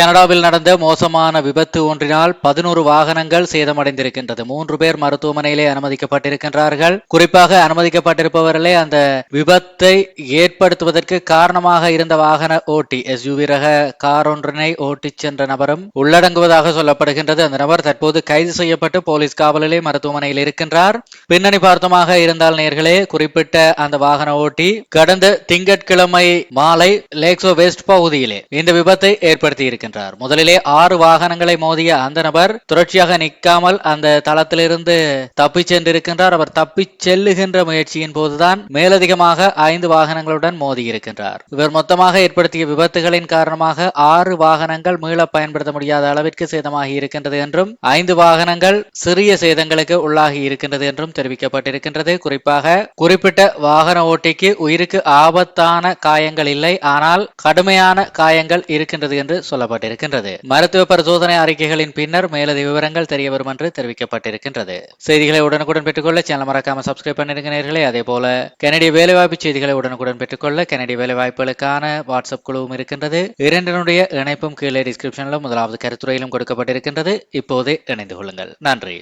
கனடாவில் நடந்த மோசமான விபத்து ஒன்றினால் பதினோரு வாகனங்கள் சேதமடைந்திருக்கின்றது. மூன்று பேர் மருத்துவமனையிலே அனுமதிக்கப்பட்டிருக்கின்றார்கள். குறிப்பாக அனுமதிக்கப்பட்டிருப்பவர்களே அந்த விபத்தை ஏற்படுத்துவதற்கு காரணமாக இருந்த வாகன ஓட்டி எஸ்யூவி ரக கார் ஒன்றினை ஓட்டிச் சென்ற நபரும் உள்ளடங்குவதாக சொல்லப்படுகின்றது. அந்த நபர் தற்போது கைது செய்யப்பட்டு போலீஸ் காவலிலே மருத்துவமனையில் இருக்கின்றார். பின்னணி பார்த்தமாக இருந்தால் நேர்களே குறிப்பிட்ட அந்த வாகன ஓட்டி கடந்த திங்கட்கிழமை மாலை லேக்ஸோ வெஸ்ட் பகுதியிலே இந்த விபத்தை ஏற்படுத்தியிருக்கிறார் இருக்கின்றார் முதலிலே ஆறு வாகனங்களை மோதிய அந்த நபர் தொடர்ச்சியாக நிற்காமல் அந்த தளத்திலிருந்து தப்பிச் சென்றிருக்கின்றார். அவர் தப்பிச் செல்லுகின்ற முயற்சியின் போதுதான் மேலதிகமாக ஐந்து வாகனங்களுடன் மோதி இருக்கின்றார் இவர் மொத்தமாக ஏற்படுத்திய விபத்துகளின் காரணமாக ஆறு வாகனங்கள் மீள பயன்படுத்த முடியாத அளவிற்கு சேதமாகி இருக்கின்றது என்றும் ஐந்து வாகனங்கள் சிறிய சேதங்களுக்கு உள்ளாகி இருக்கின்றது என்றும் தெரிவிக்கப்பட்டிருக்கின்றது. குறிப்பாக குறிப்பிட்ட வாகன ஓட்டிக்கு உயிருக்கு ஆபத்தான காயங்கள் இல்லை ஆனால் கடுமையான காயங்கள் இருக்கின்றது என்று சொல்லப்பட்டிருக்கின்றது மருத்துவ பரிசோதனை அறிக்கைகளின் பின்னர் மேலதிக விவரங்கள் தெரிய வரும் என்று தெரிவிக்கப்பட்டிருக்கின்றது. செய்திகளை உடனுக்குடன் பெற்றுக்கொள்ள சேனல் மறக்காம சப்ஸ்கிரைப் பண்ணிருங்க நேர்களே அதே போல கனடிய வேலைவாய்ப்பு செய்திகளை உடனுக்குடன் பெற்றுக்கொள்ள கனடிய வேலைவாய்ப்புகளுக்கான வாட்ஸ்அப் குழுவும் இருக்கின்றது. இரண்டினுடைய இணைப்பும் கீழே டிஸ்கிரிப்ஷனிலும் முதலாவது கருத்துறையிலும் கொடுக்கப்பட்டிருக்கின்றது. இப்போதே இணைந்து கொள்ளுங்கள். நன்றி.